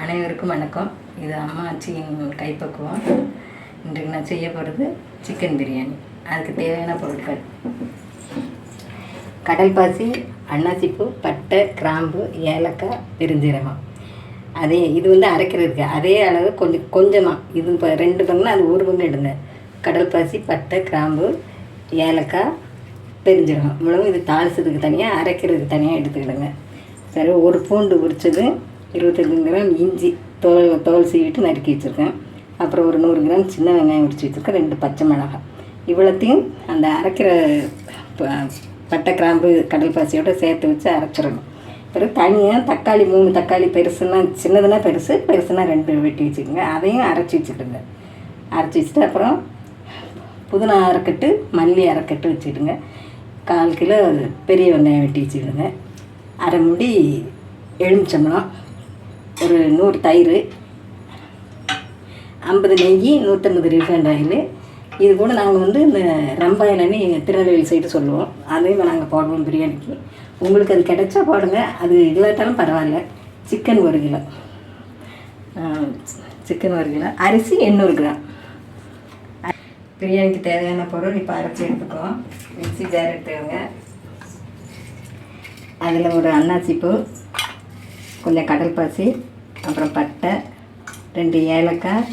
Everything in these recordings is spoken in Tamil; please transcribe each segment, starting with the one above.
அனைவருக்கும் வணக்கம். இது அம்மா ஆச்சியின் கைப்பக்குவம். இன்றைக்கு நான் செய்ய போகிறது சிக்கன் பிரியாணி. அதுக்கு தேவையான பொருட்கள். கடல் பாசி அன்னாசிப்பூ பட்டை கிராம்பு ஏலக்காய் பெருஞ்சீரகம். அதே இது வந்து அரைக்கிறதுக்கு அதே அளவு கொஞ்சம். கொஞ்சமாக இது இப்போ ரெண்டு பங்குனா அது ஒரு பங்கு எடுங்க கடல் பாசி பட்டை கிராம்பு ஏலக்காய் பெருஞ்சீரகம். இவ்வளவு இது தாளிச்சதுக்கு தனியாக அரைக்கிறதுக்கு தனியாக எடுத்துக்கிடுங்க. சரி ஒரு பூண்டு உரிச்சது. இருபத்தஞ்சி கிராம் இஞ்சி தோல் தோல் சீவிட்டு நறுக்கி வச்சுருக்கேன். அப்புறம் ஒரு நூறு கிராம் சின்ன வெங்காயம் உரிச்சு வச்சுருக்கேன். ரெண்டு பச்சை மிளகாய். இவ்வளோத்தையும் அந்த அரைக்கிற ப- பட்டை கிராம்பு கடல் பாசியோடு சேர்த்து வச்சு அரைச்சிடணும். பிறகு தனியாக தக்காளி மூணு தக்காளி பெருசுன்னா சின்னதுன்னா பெருசு பெருசுனா ரெண்டு வெட்டி வச்சுக்கோங்க. அதையும் அரைச்சி வச்சுக்கிடுங்க. அரைச்சி வச்சுட்டு அப்புறம் புதினா அரைக்கட்டு மல்லி அரைக்கட்டு வச்சுக்கிடுங்க. கால் கிலோ பெரிய வெங்காயம் வெட்டி வச்சுக்கிடுங்க. அரை முடி எலுமிச்சம்பழம். ஒரு நூறு தயிர் ஐம்பது நெய் நூற்றம்பது ரீஃபைண்ட் ஆயில் இது கூட நாங்கள் வந்து இந்த ரம்பாயிலன்னு திருநெல்வேலி சைடு சொல்லுவோம். அதையும் நாங்கள் போடுவோம் பிரியாணிக்கு. உங்களுக்கு அது கிடைச்சா போடுங்க. அது இல்லாட்டாலும் பரவாயில்ல. சிக்கன் ஒரு கிலோ. சிக்கன் ஒரு கிலோ. அரிசி எண்ணூறு கிராம். பிரியாணிக்கு தேவையான பொருள் இப்போ அரைச்சி எடுத்துக்குவோம். மிக்ஸி ஜார் எடுத்துக்கோங்க. அதில் ஒரு அன்னாசிப்பூ கொஞ்சம் கடல் பாசி அப்புறம் பட்டை ரெண்டு ஏலக்காய்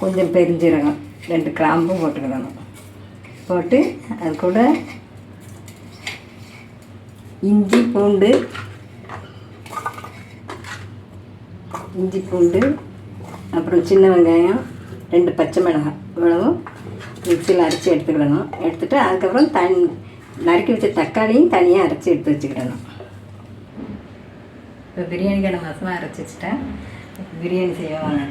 கொஞ்சம் பெருஞ்சீரகம் ரெண்டு கிராம்பும் போட்டுக்கிடணும். போட்டு அது கூட இஞ்சி பூண்டு இஞ்சி பூண்டு அப்புறம் சின்ன வெங்காயம் ரெண்டு பச்சை மிளகாய் இவ்வளவும் மிக்சியில் அரைச்சி எடுத்துக்கிடணும். எடுத்துகிட்டு அதுக்கப்புறம் தன் நறுக்கி வச்ச தக்காளியும் தனியாக அரைச்சி எடுத்து வச்சுக்கிடணும். இப்போ பிரியாணிக்கான மசாலா அரைச்சி வச்சுட்டேன். பிரியாணி பிரியாணி செய்வாங்க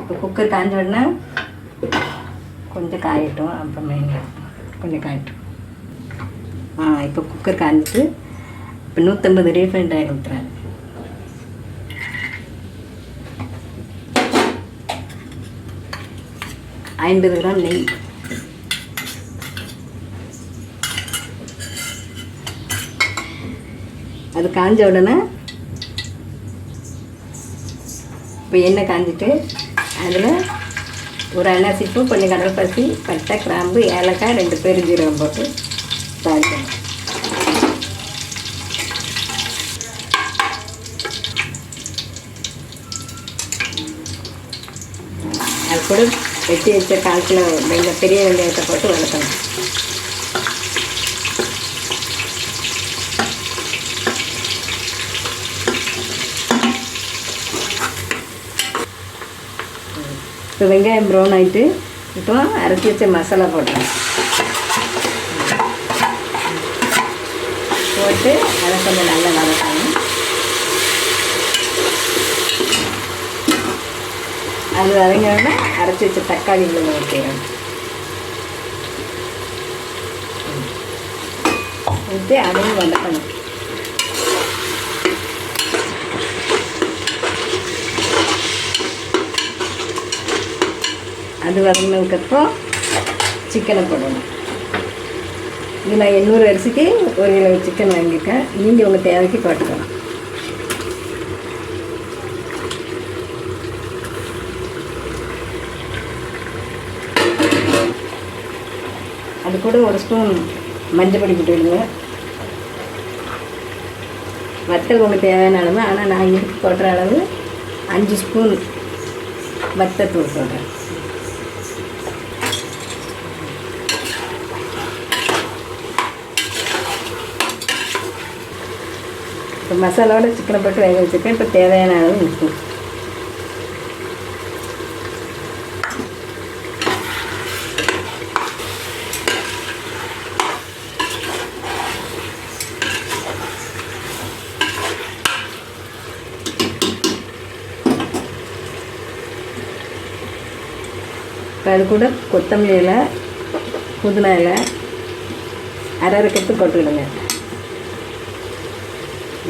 இப்போ குக்கர் காஞ்ச உடனே கொஞ்சம் காயட்டும் அப்புறம் மெயின் கொஞ்சம் காயட்டும். ஆ இப்போ குக்கர் காஞ்சிட்டு இப்போ நூற்றம்பது ரீஃபைண்ட் ஆகி ஊற்றுறேன் ஐம்பது கிராம் நெய். அது காஞ்ச உடனே இப்போ எண்ணெய் காஞ்சிட்டு அதில் ஒரு அன்னாசிப்பூ கொஞ்சம் கடலைப்பருத்தி பட்டை கிராம்பு ஏலக்காய் ரெண்டு பெருஞ்சீரகம் போட்டு தாளிக்கணும். அது கூட வெட்டி வச்ச கால் கிலோ பெரிய வெங்காயத்தை போட்டு வளர்த்தணும் இப்போ வெங்காயம் ப்ரௌன் ஆகிட்டு இப்போ அரைச்சி வச்ச மசாலா போடுறேன் போட்டு அதை கொஞ்சம் நல்லா வதக்கணும். அது வதங்கினோடனே அரைச்சி வச்ச தக்காளி உள்ள ஊற்றிடணும் ஊற்றி அதையும் வதக்கணும். அது வதங்கினதுக்கப்புறம் சிக்கனை போடணும். இது நான் எண்ணூறு அரிசிக்கு ஒரு கிலோ சிக்கன் வாங்கியிருக்கேன். நீங்கள் உங்கள் தேவைக்கு போட்டுக்கலாம். அது கூட ஒரு ஸ்பூன் மஞ்சள் பொடி போட்டுவிடுங்க. வத்தல் உங்களுக்கு தேவையான அளவு ஆனால் நான் இதுக்கு போடுற அளவு அஞ்சு ஸ்பூன் வத்தத்தூள் போடுறேன். இப்போ மசாலாவோட சிக்கனை போட்டு வேக வச்சுருக்கேன். இப்போ தேவையான அளவு உப்பு. அது கூட கொத்தமல்லி இலை புதினா இலை அரை அரை கட்டு போட்டுக்கிடுங்க.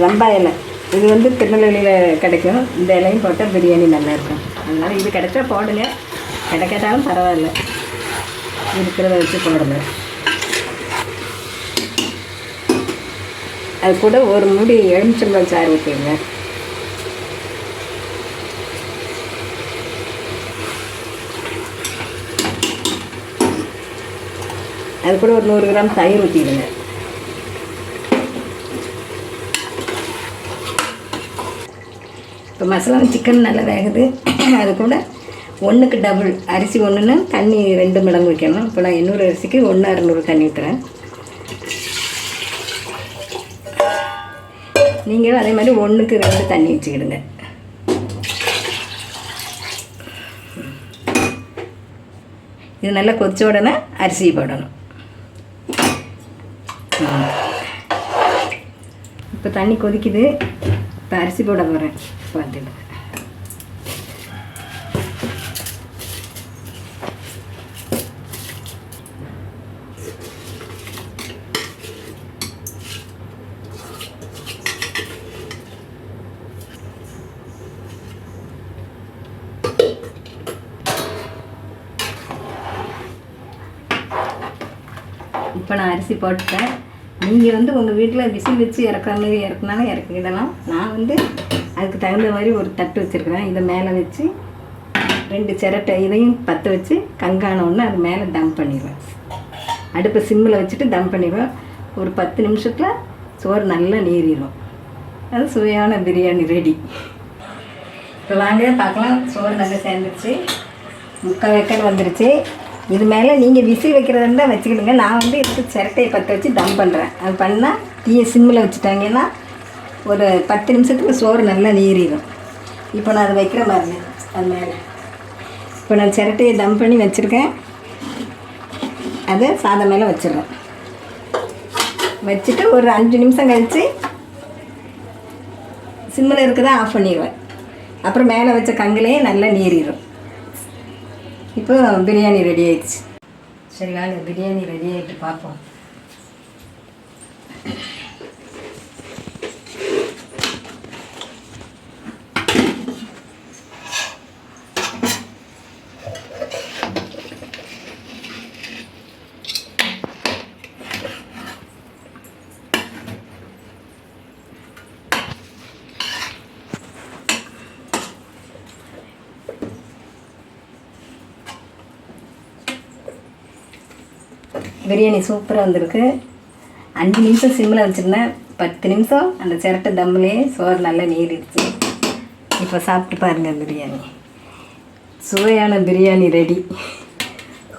ரம்பா இலை. இது வந்து திருநெல்வேலியில் கிடைக்கும். இந்த இலையும் போட்டால் பிரியாணி நல்லாயிருக்கும் அதனால் இது கிடைச்சா போடுங்க. கிடைக்காட்டாலும் பரவாயில்ல. இருக்கிறத வச்சு போடுங்க. அது கூட ஒரு முடி எலுமிச்சம்பழம் சாறு ஊற்றிடுங்க அது கூட ஒரு நூறு கிராம் தயிர் ஊற்றிடுங்க இப்போ மசாலா சிக்கன் நல்லா வேகுது. அது கூட ஒன்றுக்கு டபுள் அரிசி ஒன்றுன்னா தண்ணி ரெண்டு மடங்கு வைக்கணும் இப்போ நான் எண்ணூறு அரிசிக்கு ஒன்று அறநூறு தண்ணி ஊற்றுறேன் நீங்களும் அதே மாதிரி ஒன்றுக்கு ரெண்டு தண்ணி வச்சுக்கிடுங்க இது நல்லா கொதிச்ச உடனே அரிசி போடணும். இப்போ தண்ணி கொதிக்குது. இப்போ அரிசி போட போகிறேன் பார்த்துட்டு இப்போ நான் அரிசி போட்டுட்டேன். நீங்கள் வந்து உங்கள் வீட்டில் விசில் வச்சு இறக்குற இறக்குனாலும் இறக்கிடலாம் நான் வந்து அதுக்கு தகுந்த மாதிரி ஒரு தட்டு வச்சுருக்கிறேன். இதை மேலே வச்சு ரெண்டு சிரட்டை இதையும் பற்ற வச்சு கங்கான ஒன்று அது மேலே தம் பண்ணிடுவேன். அடுப்பை சிம்மில் வச்சுட்டு தம் பண்ணிடுவேன். ஒரு பத்து நிமிஷத்தில் சோறு நல்லா நீரிடும் அது சுவையான பிரியாணி ரெடி இப்போ வாங்க பார்க்கலாம். சோறு நல்லா சேர்ந்துருச்சு. முக்கால் வெக்கல் வந்துருச்சு. இது மேலே நீங்கள் விசில் வைக்கிறதா இருந்தால் வச்சுக்கிடுங்க. நான் வந்து இதுக்கு சிரட்டையை பற்ற வச்சு தம் பண்ணுறேன் அது பண்ணால் தீயை சிம்மில் வச்சுட்டாங்கன்னா ஒரு பத்து நிமிஷத்துக்கு சோறு நல்லா நீரிடும் இப்போ நான் அதை வைக்கிற மாதிரி அது மேலே. இப்போ நான் சிரட்டையை தம் பண்ணி வச்சுருக்கேன். அதை சாதம் மேலே வச்சிடுறேன். வச்சுட்டு ஒரு அஞ்சு நிமிஷம் கழித்து சிம்மில் இருக்கதை ஆஃப் பண்ணிடுவேன். அப்புறம் மேலே வச்ச கங்குலேயே நல்லா நீரிடும் இப்போ பிரியாணி ரெடி ஆயிடுச்சு. சரி வாங்க பிரியாணி ரெடி ஆகிட்டு பார்ப்போம். பிரியாணி சூப்பராக வந்திருக்கு. அஞ்சு நிமிஷம் சிம்மில் வச்சுருந்தேன். பத்து நிமிஷம் அந்த சிரட்டை தம்மிலே சோறு நல்லா நீரிடுச்சு இப்போ சாப்பிட்டு பாருங்கள் பிரியாணி. சுவையான பிரியாணி ரெடி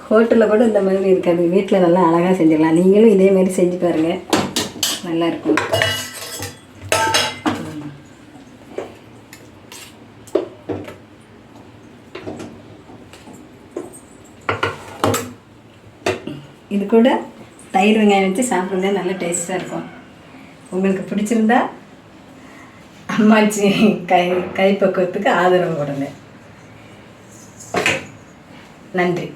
ஹோட்டலில் கூட இந்த மாதிரி இருக்காது. வீட்டில் நல்லா அழகாக செஞ்சிடலாம். நீங்களும் இதே மாதிரி செஞ்சு பாருங்கள் நல்லாயிருக்கும் இது கூட தயிர் வெங்காயம் வச்சு சாப்பிடுங்க நல்ல டேஸ்ட்டாக இருக்கும். உங்களுக்கு பிடிச்சிருந்தா அம்மாச்சி கை கைப்பக்குவத்துக்கு ஆதரவு கொடுங்க. நன்றி.